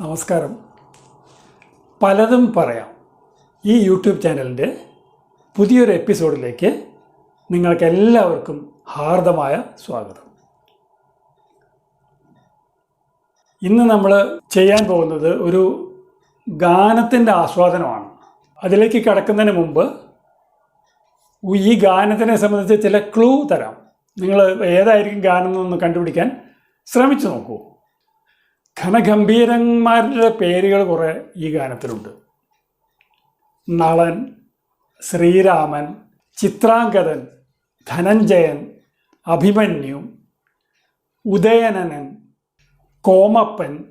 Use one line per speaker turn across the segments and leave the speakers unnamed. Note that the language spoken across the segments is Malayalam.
നമസ്കാരം. പലതും പറയാം. ഈ യൂട്യൂബ് ചാനലിന്റെ പുതിയൊരു എപ്പിസോഡിലേക്ക് നിങ്ങൾക്ക് എല്ലാവർക്കും ഹാർദമായ സ്വാഗതം. ഇന്ന് നമ്മൾ ചെയ്യാൻ പോകുന്നത് ഒരു ഗാനത്തിന്റെ ആസ്വാദനമാണ്. അതിലേക്ക് കടക്കുന്നതിന് മുമ്പ് ഈ ഗാനത്തിനെ സംബന്ധിച്ച് ചില ക്ലൂ തരാം. നിങ്ങൾ ഏതായിരിക്കും ഗാനം എന്നൊന്ന് കണ്ടുപിടിക്കാൻ ശ്രമിച്ചു നോക്കൂ. ഘനഗംഭീരന്മാരുടെ പേരുകൾ കുറേ ഈ ഗാനത്തിലുണ്ട്. നളൻ ശ്രീരാമൻ ചിത്രാംഗതൻ ധനഞ്ജയൻ അഭിമന്യു ഉദയനനൻ കോമപ്പൻ.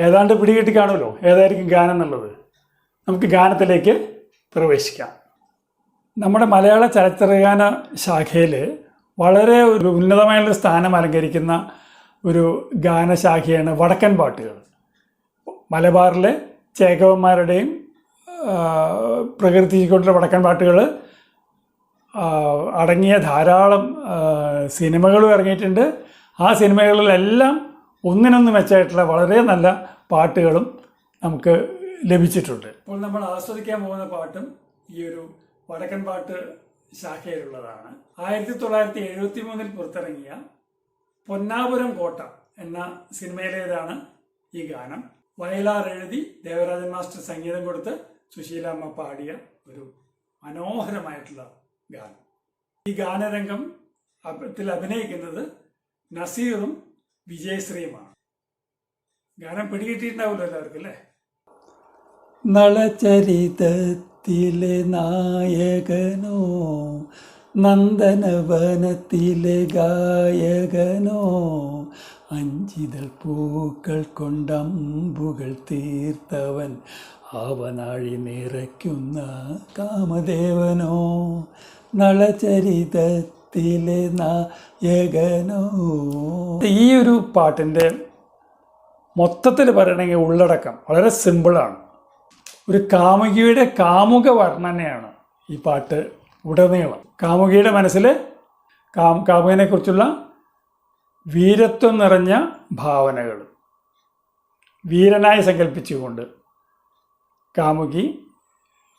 ഏതാണ്ട് പിടികിട്ടി കാണുമല്ലോ ഏതായിരിക്കും ഗാനം എന്നുള്ളത്. നമുക്ക് ഗാനത്തിലേക്ക് പ്രവേശിക്കാം. നമ്മുടെ മലയാള ചലച്ചിത്രഗാന ശാഖയിൽ വളരെ ഒരു ഉന്നതമായുള്ള സ്ഥാനം അലങ്കരിക്കുന്ന ഒരു ഗാനശാഖയാണ് വടക്കൻ പാട്ടുകൾ. മലബാറിലെ ചേകവന്മാരുടെയും ആ, പ്രകീർത്തിക്കൊണ്ടുള്ള വടക്കൻ പാട്ടുകൾ അടങ്ങിയ ധാരാളം സിനിമകളും ഇറങ്ങിയിട്ടുണ്ട്. ആ സിനിമകളിലെല്ലാം ഒന്നിനൊന്ന് മെച്ചമായിട്ടുള്ള വളരെ നല്ല പാട്ടുകളും നമുക്ക് ലഭിച്ചിട്ടുണ്ട്. ഇപ്പോൾ നമ്മൾ ആസ്വദിക്കാൻ പോകുന്ന പാട്ടും ഈ ഒരു വടക്കൻ പാട്ട് ശാഖയിലുള്ളതാണ്. ആയിരത്തി തൊള്ളായിരത്തി എഴുപത്തി മൂന്നിൽ പുറത്തിറങ്ങിയ പൊന്നാപുരം കോട്ട എന്ന സിനിമയിലേതാണ് ഈ ഗാനം. വയലാർ എഴുതി ദേവരാജൻ മാസ്റ്റർ സംഗീതം കൊടുത്ത് സുശീലാമ്മ പാടിയ ഒരു മനോഹരമായിട്ടുള്ള ഗാനം. ഈ ഗാനരംഗം ത്തിൽ അഭിനയിക്കുന്നത് നസീറും വിജയശ്രീയുമാണ്. ഗാനം പിടികിട്ടിയിട്ടുണ്ടാവുമല്ലോ എല്ലാവർക്കും അല്ലേ? നളചരിതത്തിലെ നായകനോ നന്ദനവനത്തിലെ ഗായകനോ അഞ്ചിതൾ പൂക്കൾ കൊണ്ടമ്പുകൾ തീർത്തവൻ ആവനാഴി നിറയ്ക്കുന്ന കാമദേവനോ നളചരിതത്തിലെ നായകനോ. ഈ ഒരു പാട്ടിന്റെ മൊത്തത്തിൽ പറയണമെങ്കിൽ ഉള്ളടക്കം വളരെ സിമ്പിളാണ്. ഒരു കാമുകിയുടെ കാമുക വർണനയാണ് ഈ പാട്ട് ഉടനീളം. കാമുകിയുടെ മനസ്സിൽ കാം കാമുകനെക്കുറിച്ചുള്ള വീരത്വം നിറഞ്ഞ ഭാവനകൾ വീരനായി സങ്കല്പിച്ചുകൊണ്ട് കാമുകി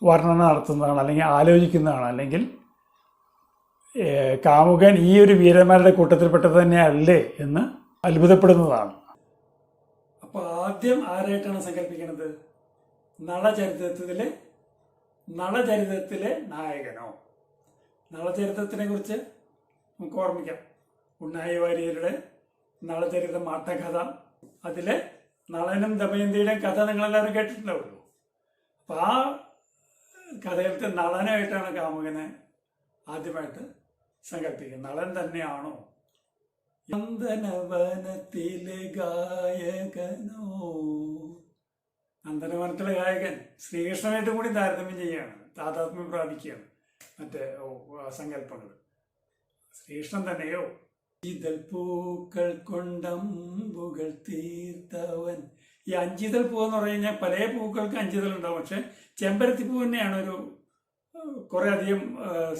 വർണന നടത്തുന്നതാണ് അല്ലെങ്കിൽ ആലോചിക്കുന്നതാണ്. അല്ലെങ്കിൽ കാമുകൻ ഈ ഒരു വീരന്മാരുടെ കൂട്ടത്തിൽപ്പെട്ടത് തന്നെയല്ലേ എന്ന് അത്ഭുതപ്പെടുന്നതാണ്. അപ്പോൾ ആദ്യം ആരായിട്ടാണ് സങ്കല്പിക്കുന്നത് നളചരിത്രത്തിലെ നളചരിത്രത്തിലെ നായകനോ? നളചരിത്രത്തിനെ കുറിച്ച് നമുക്ക് ഓർമ്മിക്കാം. ഉണ്ണായി വാര്യരുടെ നളചരിതം ആട്ടകഥ അതിലെ നളനും ദമയന്തിയുടെ കഥ നിങ്ങളെല്ലാവരും കേട്ടിട്ടുണ്ടാവുള്ളൂ അപ്പം ആ കഥയിലത്തെ നളനായിട്ടാണ് കാമുകനെ ആദ്യമായിട്ട് സങ്കല്പിക്കുന്നത്. നളൻ തന്നെയാണോ? നന്ദനവനത്തിലെ ഗായകനോ? നന്ദനവനത്തിലെ ഗായകൻ ശ്രീകൃഷ്ണനായിട്ടും കൂടി താരതമ്യം ചെയ്യുകയാണ്. താതാത്മ്യം പ്രാപിക്കുകയാണ്. മറ്റേ സങ്കല്പങ്ങൾ. ശ്രീകൃഷ്ണൻ തന്നെയോ? ഇതൽ പൂക്കൾ കൊണ്ടമ്പുകൾ തീർത്തവൻ. ഈ അഞ്ചിതൽ പൂ എന്ന് പറഞ്ഞു കഴിഞ്ഞാൽ പല പൂക്കൾക്ക് അഞ്ചിതൽ ഉണ്ടാവും പക്ഷെ ചെമ്പരത്തി പൂ തന്നെയാണ് ഒരു കുറേ അധികം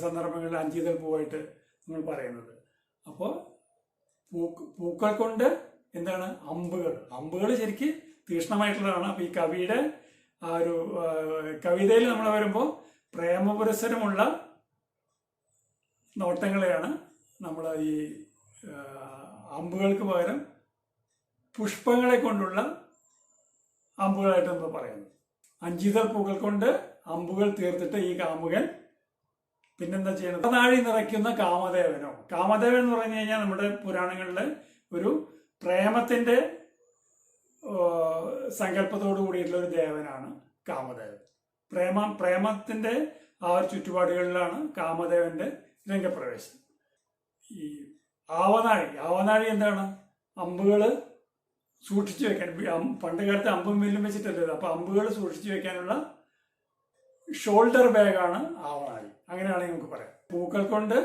സന്ദർഭങ്ങളിൽ അഞ്ചിതൽ പൂവായിട്ട് നമ്മൾ പറയുന്നത്. അപ്പോൾ പൂക്ക് പൂക്കൾ കൊണ്ട് എന്താണ്? അമ്പുകൾ. അമ്പുകൾ ശരിക്ക് തീക്ഷ്ണമായിട്ടുള്ളതാണ് അപ്പോൾ ഈ കവിയുടെ ആ ഒരു കവിതയിൽ നമ്മൾ വരുമ്പോൾ പ്രേമപുരസരമുള്ള നോട്ടങ്ങളെയാണ് നമ്മൾ ഈ അമ്പുകൾക്ക് പകരം പുഷ്പങ്ങളെ കൊണ്ടുള്ള അമ്പുകളായിട്ട് നമ്മൾ പറയുന്നത് അഞ്ചിതൽ പൂക്കൾ കൊണ്ട് അമ്പുകൾ തീർത്തിട്ട് ഈ കാമുകൻ പിന്നെന്താ ചെയ്യുന്നത് നാഴി നിറയ്ക്കുന്ന കാമദേവനോ? കാമദേവൻ എന്ന് പറഞ്ഞു കഴിഞ്ഞാൽ നമ്മുടെ പുരാണങ്ങളിലെ ഒരു പ്രേമത്തിന്റെ സങ്കല്പത്തോടു കൂടിയിട്ടുള്ള ഒരു ദേവനാണ് കാമദേവൻ. പ്രേമ പ്രേമത്തിന്റെ ആ ഒരു ചുറ്റുപാടുകളിലാണ് കാമദേവന്റെ രംഗപ്രവേശം. ഈ ആവനാഴി ആവനാഴി എന്താണ്? അമ്പുകൾ സൂക്ഷിച്ചു വെക്കാൻ പണ്ട് കാലത്ത് അമ്പും വില്ലും വെച്ചിട്ടല്ലേ. അപ്പൊ അമ്പുകൾ സൂക്ഷിച്ചു വെക്കാനുള്ള ഷോൾഡർ ബാഗാണ് ആവനാഴി. അങ്ങനെയാണെങ്കിൽ നമുക്ക് പറയാം. പൂക്കൾ കൊണ്ട്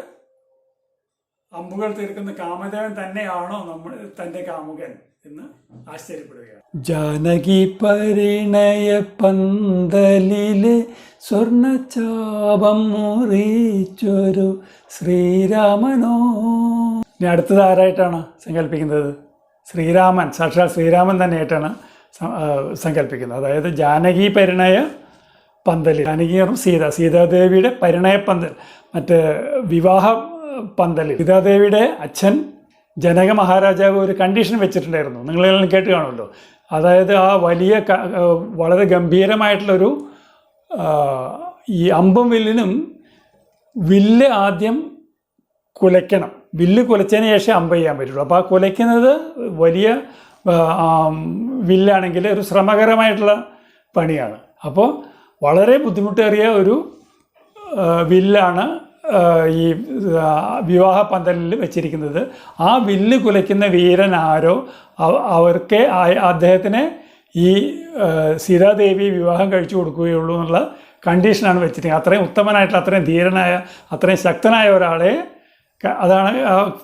അമ്പുകൾ തീർക്കുന്ന കാമദേവൻ തന്നെയാണോ നമ്മൾ തന്റെ കാമുകൻ എന്ന് ആശ്ചര്യപ്പെടുകയാണ്. ജാനകി പരിണയ പന്തലിലെ സ്വർണചാപം മുറിച്ചൊരു ശ്രീരാമനോ. ഇനി അടുത്തത് ആരായിട്ടാണ് സങ്കല്പിക്കുന്നത്? ശ്രീരാമൻ സാക്ഷാൽ ശ്രീരാമൻ തന്നെയായിട്ടാണ് സങ്കല്പിക്കുന്നത്. അതായത് ജാനകി പരിണയ പന്തൽ ജാനകി സീത? സീതാദേവിയുടെ പരിണയ പന്തൽ. മറ്റ് വിവാഹ പന്തൽ സീതാദേവിയുടെ അച്ഛൻ ജനക മഹാരാജാവ് ഒരു കണ്ടീഷൻ വെച്ചിട്ടുണ്ടായിരുന്നു. നിങ്ങളെല്ലാം കേട്ട് കാണുമല്ലോ. അതായത് ആ വലിയ വളരെ ഗംഭീരമായിട്ടുള്ളൊരു ഈ അമ്പും വില്ലിനും വില്ല് ആദ്യം കുലയ്ക്കണം. വില്ല് കുലച്ചതിന് ശേഷം അമ്പ ചെയ്യാൻ പറ്റുള്ളൂ. അപ്പോൾ ആ കുലയ്ക്കുന്നത് വലിയ വില്ലാണെങ്കിൽ ഒരു ശ്രമകരമായിട്ടുള്ള പണിയാണ്. അപ്പോൾ വളരെ ബുദ്ധിമുട്ടേറിയ ഒരു വില്ലാണ് ഈ വിവാഹ പന്തലിൽ വെച്ചിരിക്കുന്നത്. ആ വില്ല് കുലയ്ക്കുന്ന വീരൻ ആരോ? അവ- അവർക്ക് അദ്ദേഹത്തിന് ഈ സീതാദേവി വിവാഹം കഴിച്ചു കൊടുക്കുകയുള്ളൂ എന്നുള്ള കണ്ടീഷനാണ് വെച്ചിരിക്കുന്നത്. അത്രയും ഉത്തമനായിട്ടുള്ള അത്രയും ധീരനായ അത്രയും ശക്തനായ ഒരാളെ അതാണ്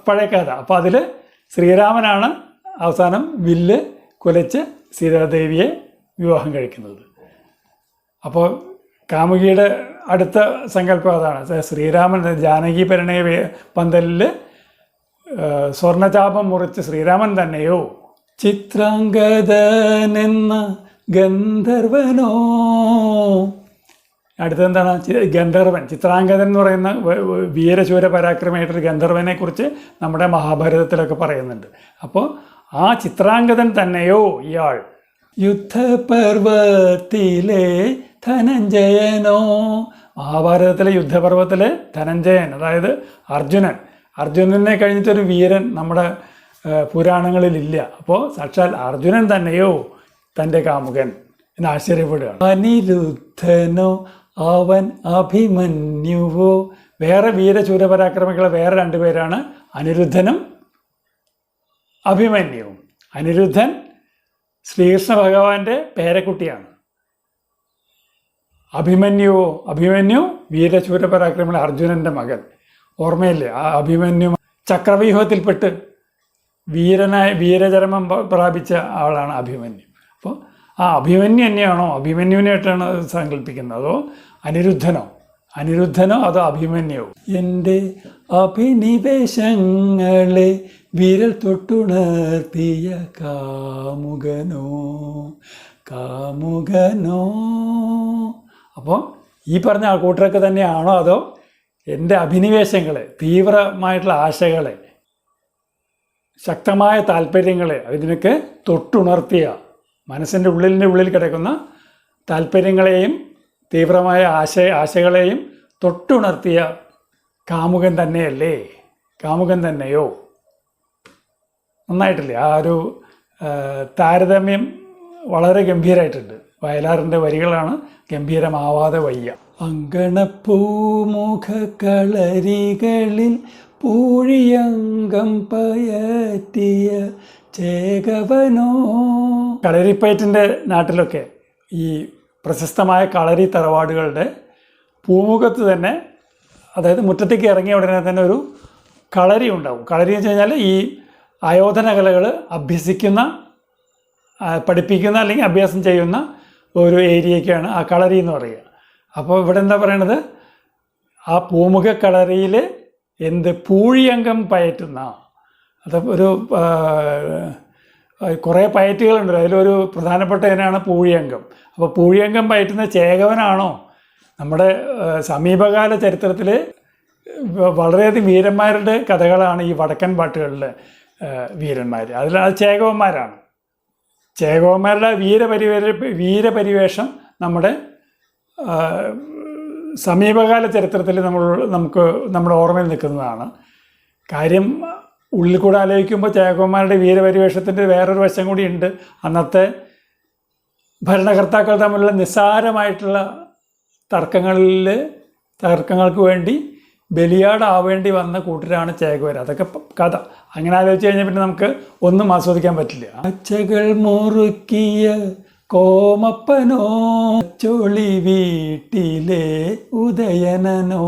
പഴയ കഥ. അപ്പോൾ അതിൽ ശ്രീരാമനാണ് അവസാനം വില്ല് കുലച്ച് സീതാദേവിയെ വിവാഹം കഴിക്കുന്നത്. അപ്പോൾ കാമുകിയുടെ അടുത്ത സങ്കല്പം അതാണ്. ശ്രീരാമൻ ജാനകി പരിണയ പന്തലിൽ സ്വർണചാപം മുറിച്ച് ശ്രീരാമൻ തന്നെയോ? ചിത്രാംഗതനെന്ന ഗന്ധർവനോ? അടുത്തെന്താണ് ഗന്ധർവൻ. ചിത്രാംഗതൻ എന്ന് പറയുന്ന വീരശൂര പരാക്രമമായിട്ടൊരു ഗന്ധർവനെ കുറിച്ച് നമ്മുടെ മഹാഭാരതത്തിലൊക്കെ പറയുന്നുണ്ട്. അപ്പോൾ ആ ചിത്രാംഗതൻ തന്നെയോ ഇയാൾ? യുദ്ധപർവത്തിലെ ധനഞ്ജയനോ? മഹാഭാരതത്തിലെ യുദ്ധപർവത്തിലെ ധനഞ്ജയൻ അതായത് അർജുനൻ. അർജുനനെ കഴിഞ്ഞിട്ടൊരു വീരൻ നമ്മുടെ പുരാണങ്ങളിലില്ല. അപ്പോൾ സാക്ഷാൽ അർജുനൻ തന്നെയോ? തന്റെ കാമുകൻ എന്ന് ആശ്ചര്യപ്പെടുകയാണ് അനിരുദ്ധനോ അവൻ അഭിമന്യുവോ? വേറെ വീരചൂരപരാക്രമികളെ വേറെ രണ്ടുപേരാണ് അനിരുദ്ധനും അഭിമന്യുവും. അനിരുദ്ധൻ ശ്രീകൃഷ്ണ ഭഗവാന്റെ പേരക്കുട്ടിയാണ്. അഭിമന്യുവോ അഭിമന്യു വീരശൂരപരാക്രമി അർജുനന്റെ മകൻ. ഓർമ്മയില്ലേ? ആ അഭിമന്യു ചക്രവ്യൂഹത്തിൽപ്പെട്ട് വീരനായ വീരചരമം പ്രാപിച്ച ആളാണ് അഭിമന്യു. അപ്പോൾ ആ അഭിമന്യു തന്നെയാണോ? അഭിമന്യുവിനായിട്ടാണ് സങ്കല്പിക്കുന്നത്. അതോ അനിരുദ്ധനോ? അനിരുദ്ധനോ അതോ അഭിമന്യോ? എന്റെ അഭിനിവേശങ്ങളെ വിരൽ തൊട്ടുണർത്തിയ കാമുകനോ കാമുകനോ അപ്പോൾ ഈ പറഞ്ഞ ആൾക്കൂട്ടരൊക്കെ തന്നെയാണോ അതോ എന്റെ അഭിനിവേശങ്ങൾ തീവ്രമായിട്ടുള്ള ആശകൾ ശക്തമായ താല്പര്യങ്ങൾ അതിനൊക്കെ തൊട്ടുണർത്തിയ മനസ്സിന്റെ ഉള്ളിന്റെ ഉള്ളിൽ കിടക്കുന്ന താല്പര്യങ്ങളെയും തീവ്രമായ ആശ ആശകളെയും തൊട്ടുണർത്തിയ കാമുകൻ തന്നെയല്ലേ? കാമുകൻ തന്നെയോ? നന്നായിട്ടില്ലേ? ആ ഒരു താരതമ്യം വളരെ ഗംഭീരമായിട്ടുണ്ട് വയലാറിന്റെ വരികളാണ് ഗംഭീരമാവാതെ വയ്യ. അങ്കണപ്പൂമുഖ കളരികളിൽ പൂഴിയങ്കം പയറ്റിയ ചേകവനോ? കളരിപ്പയറ്റിന്റെ നാട്ടിലൊക്കെ ഈ പ്രശസ്തമായ കളരി തറവാടുകളുടെ പൂമുഖത്ത് തന്നെ അതായത് മുറ്റത്തേക്ക് ഇറങ്ങിയ ഉടനെ തന്നെ ഒരു കളരി ഉണ്ടാവും. കളരി എന്ന് വെച്ച് ഈ ആയോധന കലകൾ അഭ്യസിക്കുന്ന പഠിപ്പിക്കുന്ന അല്ലെങ്കിൽ അഭ്യാസം ചെയ്യുന്ന ഒരു ഏരിയയ്ക്കാണ് ആ കളരി എന്ന് പറയുക. അപ്പോൾ ഇവിടെ എന്താ പറയണത്? ആ പൂമുഖ കളരിയിൽ എന്ത് പൂഴിയംഗം പയറ്റുന്ന അത് ഒരു കുറേ പയറ്റുകളുണ്ട്. അതിലൊരു പ്രധാനപ്പെട്ട ഇനാണ് പൂഴിയംഗം. അപ്പോൾ പൂഴിയംഗം പയറ്റുന്ന ചേകവനാണോ? നമ്മുടെ സമീപകാല ചരിത്രത്തിൽ വളരെയധികം വീരന്മാരുടെ കഥകളാണ് ഈ വടക്കൻ പാട്ടുകളിലെ വീരന്മാർ. അതിൽ അത് ചേകവന്മാരാണ്. ചേകവന്മാരുടെ വീരപരിവേഷ വീരപരിവേഷം നമ്മുടെ സമീപകാല ചരിത്രത്തിൽ നമ്മൾ നമുക്ക് നമ്മുടെ ഓർമ്മയിൽ നിൽക്കുന്നതാണ്. കാര്യം ഉള്ളിൽ കൂടെ ആലോചിക്കുമ്പോൾ ജയകുമാരുടെ വീരപരിവേഷത്തിന്റെ വേറൊരു വശം കൂടിയുണ്ട് അന്നത്തെ ഭരണകർത്താക്കൾ തമ്മിലുള്ള നിസ്സാരമായിട്ടുള്ള തർക്കങ്ങളിൽ തർക്കങ്ങൾക്ക് വേണ്ടി ബലിയാടാവേണ്ടി വന്ന കൂട്ടരാണ് ചേകവർ അതൊക്കെ കഥ. അങ്ങനെ ആലോചിച്ച് കഴിഞ്ഞാൽ പിന്നെ നമുക്ക് ഒന്നും ആസ്വദിക്കാൻ പറ്റില്ല. അച്ചകൾ മുറുക്കിയ കോമപ്പനോ ചൊളി വീട്ടിലെ ഉദയനനോ.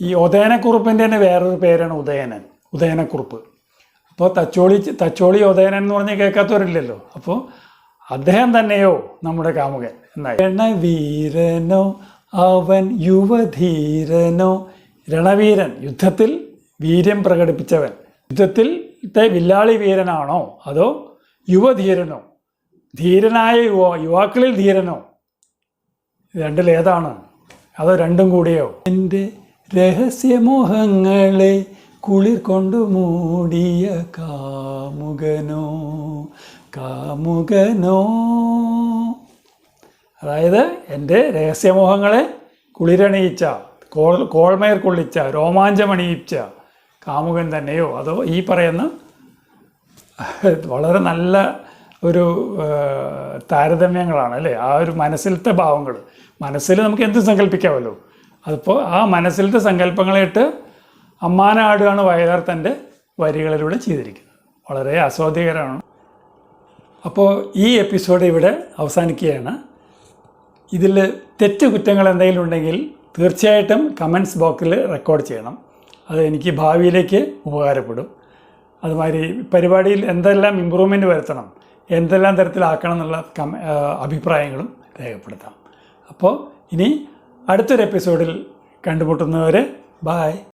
ഈ ഉദയനക്കുറുപ്പിന്റെ തന്നെ വേറൊരു പേരാണ് ഉദയനൻ ഉദയനക്കുറുപ്പ്. അപ്പോൾ തച്ചോളി തച്ചോളി ഉദയനൻ എന്ന് പറഞ്ഞ് കേൾക്കാത്തവരില്ലല്ലോ. അപ്പോൾ അദ്ദേഹം തന്നെയോ നമ്മുടെ കാമുകൻ എന്നായി. വീരനോ അവൻ യുവധീരനോ രണവീരൻ യുദ്ധത്തിൽ വീര്യം പ്രകടിപ്പിച്ചവൻ. യുദ്ധത്തിൽ വില്ലാളി വീരനാണോ? അതോ യുവധീരനോ? ധീരനായ യുവ യുവാക്കളിൽ ധീരനോ? രണ്ടിലേതാണ് അതോ രണ്ടും കൂടിയോ? എന്റെ രഹസ്യമോഹങ്ങളെ കുളിർ കൊണ്ടു മൂടിയ കാമുകനോ കാമുകനോ. അതായത് എന്റെ രഹസ്യമോഹങ്ങളെ കുളിരണിയിച്ച കോൾ കോൾമയർ കൊള്ളിച്ച രോമാഞ്ചമണിയിച്ച കാമുകൻ തന്നെയോ? അതോ ഈ പറയുന്ന വളരെ നല്ല ഒരു താരതമ്യങ്ങളാണ് അല്ലേ? ആ ഒരു മനസ്സിലത്തെ ഭാവങ്ങൾ. മനസ്സിൽ നമുക്ക് എന്ത് സങ്കല്പിക്കാമല്ലോ? അതിപ്പോൾ ആ മനസ്സിലത്തെ സങ്കല്പങ്ങളായിട്ട് അമ്മാനാടുകയാണ് വയലാർ തന്റെ വരികളിലൂടെ ചെയ്തിരിക്കുന്നത്. വളരെ ആസ്വാദ്യകരമാണ്. അപ്പോൾ ഈ എപ്പിസോഡ് ഇവിടെ അവസാനിക്കുകയാണ്. ഇതിൽ തെറ്റ് കുറ്റങ്ങൾ എന്തെങ്കിലും ഉണ്ടെങ്കിൽ തീർച്ചയായിട്ടും കമൻസ് ബോക്സിൽ റെക്കോർഡ് ചെയ്യണം. അത് എനിക്ക് ഭാവിയിലേക്ക് ഉപകാരപ്പെടും. അതുമാതിരി പരിപാടിയിൽ എന്തെല്ലാം ഇമ്പ്രൂവ്മെന്റ് വരുത്തണം എന്തെല്ലാം തരത്തിലാക്കണം എന്നുള്ള കമ അഭിപ്രായങ്ങളും രേഖപ്പെടുത്താം. അപ്പോൾ ഇനി അടുത്തൊരു എപ്പിസോഡിൽ കണ്ടുമുട്ടുന്നവരെ ബായ്